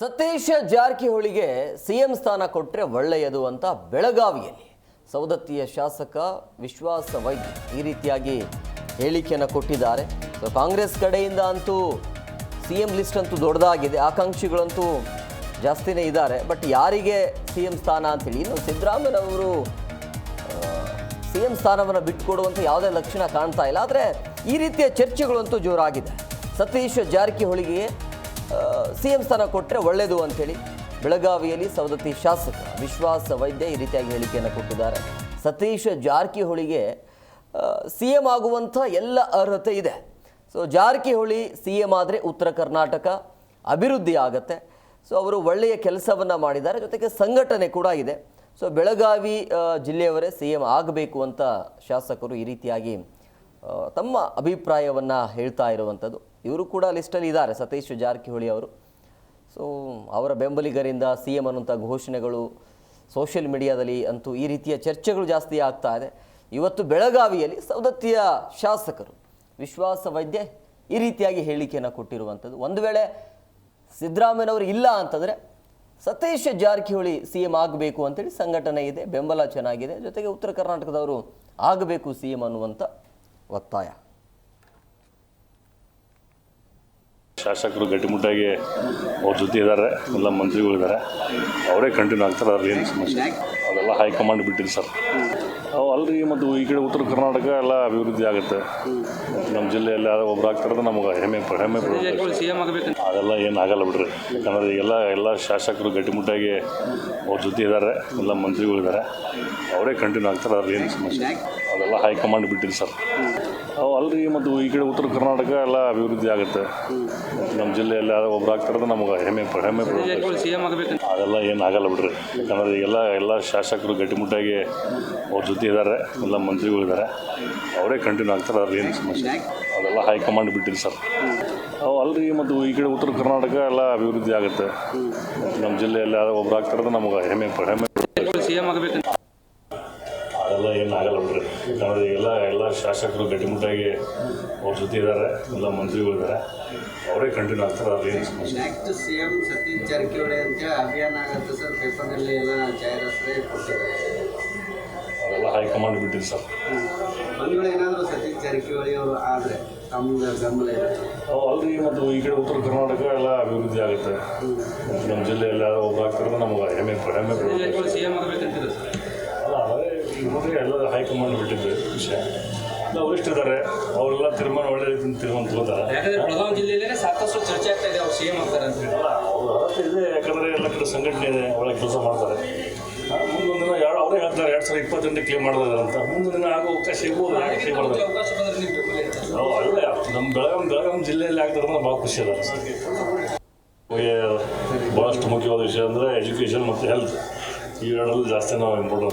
Satish ಜಾರಕಿಹೊಳಿಗೆ CM ಸ್ಥಾನ ಕೊಟ್ಟರೆ ಒಳ್ಳೆಯದು ಅಂತ ಬೆಳಗಾವಿಯಲ್ಲಿ ಸೌದತ್ತಿಯ ಶಾಸಕ ವಿಶ್ವಾಸ ವೈದ್ಯ ಈ ರೀತಿಯಾಗಿ ಹೇಳಿಕೆಯನ್ನು ಕೊಟ್ಟಿದ್ದಾರೆ. ಸೊ ಕಾಂಗ್ರೆಸ್ ಕಡೆಯಿಂದ ಅಂತೂ ಸಿ ಎಂ ಲಿಸ್ಟ್ ಅಂತೂ ದೊಡ್ಡದಾಗಿದೆ. ಆಕಾಂಕ್ಷಿಗಳಂತೂ ಜಾಸ್ತಿನೇ ಇದ್ದಾರೆ. ಬಟ್ ಯಾರಿಗೆ ಸಿ ಎಂ ಸ್ಥಾನ ಅಂತೇಳಿ? ಇನ್ನು ಸಿದ್ದರಾಮಯ್ಯನವರು ಸಿ ಎಂ ಸ್ಥಾನವನ್ನು ಬಿಟ್ಟುಕೊಡುವಂಥ ಯಾವುದೇ ಲಕ್ಷಣ ಕಾಣ್ತಾ ಇಲ್ಲ. ಆದರೆ ಈ ರೀತಿಯ ಚರ್ಚೆಗಳಂತೂ ಜೋರಾಗಿದೆ. ಸತೀಶ್ ಜಾರಕಿಹೊಳಿಗೆ ಸಿ ಎಂ ಸ್ಥಾನ ಕೊಟ್ಟರೆ ಒಳ್ಳೆಯದು ಅಂಥೇಳಿ ಬೆಳಗಾವಿಯಲ್ಲಿ ಸವದತ್ತಿ ಶಾಸಕ ವಿಶ್ವಾಸ ವೈದ್ಯ ಈ ರೀತಿಯಾಗಿ ಹೇಳಿಕೆಯನ್ನು ಕೊಟ್ಟಿದ್ದಾರೆ. ಸತೀಶ್ ಜಾರಕಿಹೊಳಿಗೆ ಸಿ ಎಂ ಆಗುವಂಥ ಎಲ್ಲ ಅರ್ಹತೆ ಇದೆ. ಸೊ, ಜಾರಕಿಹೊಳಿ ಸಿ ಎಂ ಆದರೆ ಉತ್ತರ ಕರ್ನಾಟಕ ಅಭಿವೃದ್ಧಿ ಆಗತ್ತೆ. ಸೊ, ಅವರು ಒಳ್ಳೆಯ ಕೆಲಸವನ್ನು ಮಾಡಿದ್ದಾರೆ, ಜೊತೆಗೆ ಸಂಘಟನೆ ಕೂಡ ಇದೆ. ಸೊ, ಬೆಳಗಾವಿ ಜಿಲ್ಲೆಯವರೇ ಸಿ ಎಂ ಆಗಬೇಕು ಅಂತ ಶಾಸಕರು ಈ ರೀತಿಯಾಗಿ ತಮ್ಮ ಅಭಿಪ್ರಾಯವನ್ನು ಹೇಳ್ತಾ ಇರುವಂಥದ್ದು. ಇವರು ಕೂಡ ಲಿಸ್ಟಲ್ಲಿ ಇದ್ದಾರೆ, ಸತೀಶ್ ಜಾರಕಿಹೊಳಿ ಅವರು. ಸೊ ಅವರ ಬೆಂಬಲಿಗರಿಂದ ಸಿ ಎಂ ಅನ್ನುವಂಥ ಘೋಷಣೆಗಳು ಸೋಷಿಯಲ್ ಮೀಡಿಯಾದಲ್ಲಿ ಅಂತೂ ಈ ರೀತಿಯ ಚರ್ಚೆಗಳು ಜಾಸ್ತಿ ಆಗ್ತಾ ಇದೆ. ಇವತ್ತು ಬೆಳಗಾವಿಯಲ್ಲಿ ಸವದತ್ತಿಯ ಶಾಸಕರು ವಿಶ್ವಾಸ ವೈದ್ಯ ಈ ರೀತಿಯಾಗಿ ಹೇಳಿಕೆಯನ್ನು ಕೊಟ್ಟಿರುವಂಥದ್ದು. ಒಂದು ವೇಳೆ ಸಿದ್ದರಾಮಯ್ಯನವರು ಇಲ್ಲ ಅಂತಂದರೆ ಸತೀಶ್ ಜಾರಕಿಹೊಳಿ ಸಿ ಎಂ ಆಗಬೇಕು ಅಂತೇಳಿ ಸಂಘಟನೆ ಇದೆ, ಬೆಂಬಲ ಚೆನ್ನಾಗಿದೆ, ಜೊತೆಗೆ ಉತ್ತರ ಕರ್ನಾಟಕದವರು ಆಗಬೇಕು ಸಿ ಎಂ ಅನ್ನುವಂಥ ಒತ್ತಾಯ. ಶಾಸಕರು ಗಟ್ಟಿಮುಟ್ಟಾಗಿ ಅವ್ರ ಜೊತೆ ಇದ್ದಾರೆ, ಎಲ್ಲ ಮಂತ್ರಿಗಳಿದ್ದಾರೆ ಅವರೇ ಕಂಟಿನ್ಯೂ ಆಗ್ತಾರೆ, ಅದ್ರಲ್ಲಿ ಏನು ಸಮಸ್ಯೆ ಅದೆಲ್ಲ ಹೈಕಮಾಂಡ್ ಬಿಟ್ಟಿದೆ ಸರ್. ಅಲ್ರಿ, ಮತ್ತು ಈ ಕಡೆ ಉತ್ತರ ಕರ್ನಾಟಕ ಎಲ್ಲ ಅಭಿವೃದ್ಧಿ ಆಗುತ್ತೆ. ನಮ್ಮ ಜಿಲ್ಲೆಯಲ್ಲಿ ಒಬ್ರು ಆಗ್ತಾರೆ, ನಮಗೆ ಹೆಮ್ಮೆ ಹೆಮ್ಮೆ ಅದೆಲ್ಲ ಏನು ಆಗಲ್ಲ ಬಿಡ್ರಿ. ಯಾಕಂದರೆ ಎಲ್ಲ ಎಲ್ಲ ಶಾಸಕರು ಗಟ್ಟಿಮುಟ್ಟಾಗಿ ಅವ್ರ ಜೊತೆ ಇದ್ದಾರೆ, ಎಲ್ಲ ಮಂತ್ರಿಗಳಿದ್ದಾರೆ ಅವರೇ ಕಂಟಿನ್ಯೂ ಆಗ್ತಾರೆ, ಅದ್ರಲ್ಲಿ ಏನು ಸಮಸ್ಯೆ ಅದೆಲ್ಲ ಹೈಕಮಾಂಡ್ ಬಿಟ್ಟಿದೆ ಸರ್. ಅವು ಅಲ್ರಿ, ಮತ್ತು ಈ ಕಡೆ ಉತ್ತರ ಕರ್ನಾಟಕ ಎಲ್ಲ ಅಭಿವೃದ್ಧಿ ಆಗುತ್ತೆ. ನಮ್ಮ ಜಿಲ್ಲೆಯಲ್ಲಿ ಒಬ್ರು ಆಗ್ತಾರದು ನಮಗೆ ಹೆಮ್ಮೆ ಹೆಮ್ಮೆ ಅದೆಲ್ಲ ಏನು ಆಗಲ್ಲ ಬಿಡ್ರಿ. ಯಾಕಂದ್ರೆ ಎಲ್ಲ ಎಲ್ಲ ಶಾಸಕರು ಗಟ್ಟಿಮುಟ್ಟಾಗಿ ಅವ್ರ ಜೊತೆ ಇದ್ದಾರೆ, ಎಲ್ಲ ಮಂತ್ರಿಗಳು ಇದ್ದಾರೆ. ಅವರೇ ಕಂಟಿನ್ಯೂ ಆಗ್ತಾರೆ, ಅದ್ರಲ್ಲಿ ಏನು ಸಮಸ್ಯೆ ಅದೆಲ್ಲ ಹೈಕಮಾಂಡ್ ಬಿಟ್ಟಿದೆ ಸರ್. ಅವು ಅಲ್ರಿ, ಮತ್ತು ಈ ಕಡೆ ಉತ್ತರ ಕರ್ನಾಟಕ ಎಲ್ಲ ಅಭಿವೃದ್ಧಿ ಆಗುತ್ತೆ. ನಮ್ಮ ಜಿಲ್ಲೆಯಲ್ಲಿ ಒಬ್ರು ಆಗ್ತಾರದು ನಮಗೆ ಹೆಮ್ಮೆ ಹೆಮ್ಮೆ ಏನು ಆಗಲ್ಲ ಬಿಡ್ರಿ. ಯಾಕಂದರೆ ಎಲ್ಲ ಎಲ್ಲ ಶಾಸಕರು ಗಟ್ಟಿಮುಟ್ಟಾಗಿ ಅವ್ರ ಜೊತೆ ಇದ್ದಾರೆ ಎಲ್ಲ ಮಂತ್ರಿಗಳಿದ್ದಾರೆ ಅವರೇ ಕಂಟಿನ್ಯೂ ಆಗ್ತಾರೆ ಅದೇ ಏನು ಸಮಸ್ಯೆ next C M Satish Jarkiholi ಅಂತೇಳಿ ಅಭಿಯಾನ ಆಗುತ್ತೆ ಸರ್ ಪೇಪರ್ನಲ್ಲಿ ಎಲ್ಲ ಜಾಹೀರಾತು ಕೊಟ್ಟಿದ್ದಾರೆ. ಅದೆಲ್ಲ ಹೈಕಮಾಂಡ್ ಬಿಟ್ಟಿದೆ ಸರ್. ಒಂದು ವೇಳೆ ಏನಾದರೂ ಸತೀಶ್ ಜಾರಕಿಹೊಳಿ ಅವರು ಆದರೆ ತಮ್ಮ ಬೆಂಬಲ ಇರುತ್ತೆ ಅಲ್ರಿ ಮತ್ತು ಈ ಕಡೆ ಉತ್ತರ ಕರ್ನಾಟಕ ಎಲ್ಲ ಅಭಿವೃದ್ಧಿ ಆಗುತ್ತೆ. ನಮ್ಮ ಜಿಲ್ಲೆಯಲ್ಲಿ ಯಾರೋ ಒಬ್ರು ನಮ್ಗೆ ನಮಗೆ ಹೆಮ್ಮೆ ಹೆಮ್ಮೆ ಸಿ ಎಂ ಆಗಬೇಕಂತಿದೆ ಸರ್? ಅದೇ ಎಲ್ಲ ಹೈಕಮಾಂಡ್ ಬಿಟ್ಟಿದ್ದು ವಿಷಯ. ಎಲ್ಲ ವರಿಷ್ಠರಿದ್ದಾರೆ ಅವರೆಲ್ಲ ತೀರ್ಮಾನ ಒಳ್ಳೆ ರೀತಿಯಿಂದ ತೀರ್ಮಾನ ತಗೋತಾರೆ ಯಾಕಂದ್ರೆ ಬೆಳಗಾವಿ ಜಿಲ್ಲೆಯಲ್ಲೇ ಸಾಕಷ್ಟು ಚರ್ಚೆ ಆಗ್ತಾ ಇದೆ ಅವ್ರು ಸಿಎಂ ಆಗ್ತಾರೆ ಅಂತ ಹೇಳಿ. ಅರ್ಹತೆ ಇದೆ ಯಾಕಂದರೆ ಎಲ್ಲ ಕಡೆ ಸಂಘಟನೆ ಇದೆ ಒಳ್ಳೆ ಕೆಲಸ ಮಾಡ್ತಾರೆ. ಮುಂದೊಂದು ದಿನ ಎರಡು ಅವರೇ ಹೇಳ್ತಾರೆ ಎರಡು ಸಾವಿರದ ಇಪ್ಪತ್ತೆಂಟು ಕ್ಲೇಮ್ ಮಾಡಿದ್ದಾರೆ ಅಂತ. ಮುಂದೆ ದಿನ ಆಗೋ ಅವಕಾಶ ಸಿಗ್ಬೋದು? ಅಲ್ಲ ನಮ್ಮ ಬೆಳಗಾಂ ಬೆಳಗಾವಿ ಜಿಲ್ಲೆಯಲ್ಲಿ ಆಗ್ತಾರೆ ಅಂದ್ರೆ ಭಾಳ ಖುಷಿ ಅದ ನಮಗೆ ಭಾಳಷ್ಟು ಮುಖ್ಯವಾದ ವಿಷಯ ಅಂದ್ರೆ ಎಜುಕೇಶನ್ ಮತ್ತು ಹೆಲ್ತ್ ಈ ಎರಡರಲ್ಲಿ ಜಾಸ್ತಿ ನಾವು ಇಂಪಾರ್ಟೆಂಟ್